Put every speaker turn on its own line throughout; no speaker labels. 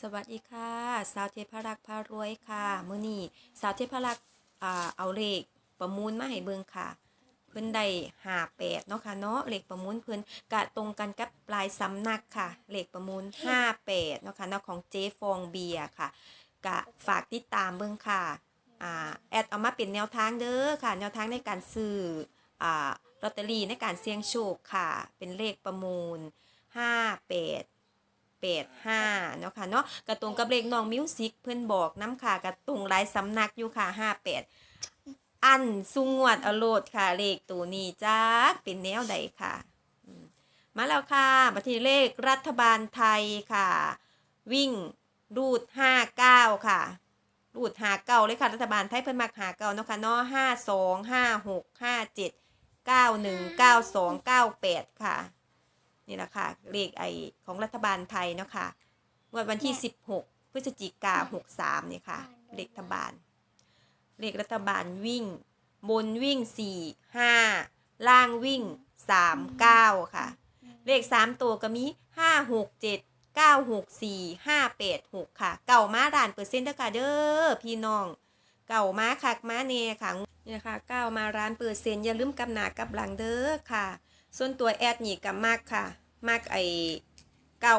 สวัสดีค่ะ สาวเทพรักษ์พารวยค่ะมื้อนี้สาวเทพรักษ์อ่าเอาเลขประมูลมาให้เบิ่งค่ะ เพิ่นได้หาแปดเนาะค่ะเนาะเลขประมูลเพิ่นกะตรงกันกับปลายสำนักค่ะเลขประมูลห้าแปดเนาะค่ะเนาะของเจฟองเบียร์ค่ะกะฝากติดตามเบิ่งค่ะอ่าแอดเอามาเป็นแนวทางเด้อค่ะ แนวทางในการซื้ออ่าลอตเตอรี่ในการเสี่ยงโชคค่ะ เป็นเลขประมูลห้าแปดห้าเนาะค่ะเนาะกระตรงกับเลขน้องมิวสิกเพื่อนบอกน้ำค่ะกระตรงหลายสำนักอยู่ค่ะห้าแปดอันสุงวดอโลดค่ะ เลขตัวนี้จ้าเป็นแนวใดค่ะมมาแล้วค่ะบัตรเลขรัฐบาลไทยค่ะ วิ่งรูดห้าเก้าค่ะ รูดหาเก้าเลยค่ะ รัฐบาลไทยเพิ่นมักหาเก้าเนาะค่ะเนาะห้าสองห้าหกห้าเจ็ดเก้าหนึ่งเก้าสองเก้าแปดค่ะ นี่แหละค่ะ เลขไอของรัฐบาลไทยเนาะค่ะงวดวันที่ 16 พฤศจิกา63เนี่ยค่ะ เลขรัฐบาล เลขรัฐบาลวิ่ง บนวิ่ง 4 5 ล่างวิ่ง 3 9 ค่ะ เลข 3 ตัวก็มี 5 6 7 9 6 4 5 8 6 ค่ะ เก่ามาด่านเปอร์เซ็นต์เด้อค่ะเด้อพี่น้อง เก่ามาคักมาเน่ค่ะนี่นะคะเก้ามาร้านเปอร์เซ็นต์อย่าลืมกำหนากับหลังเด้อค่ะ ส่วนตัวแอดนี่กับมากค่ะ มากไอเก้า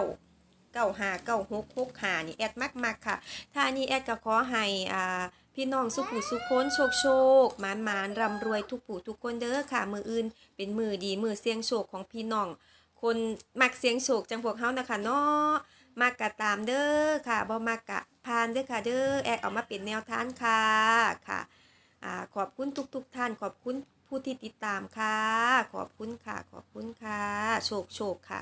เก้าหาเก้าหกหกหานี่แอดมากมากค่ะ ถ้านี่แอดก็ขอให้อ่าพี่น้องสุขุสุขคนโชคโชคหมานหมานร่ำรวยทุกผู้ทุกคนเด้อค่ะ มืออื่นเป็นมือดีมือเสียงโชคของพี่น้อง คนมักเสียงโชคจังพวกเฮานะคะเนาะมากกะตามเด้อค่ะบ่มากกะพานเด้อค่ะเด้อแอดเอามาเป็นแนวทางค่ะค่ะ ขอบคุณทุกๆทท่าน ขอบคุณผู้ที่ติดตามค่ะ ขอบคุณค่ะ ขอบคุณค่ะ โชคโชคค่ะ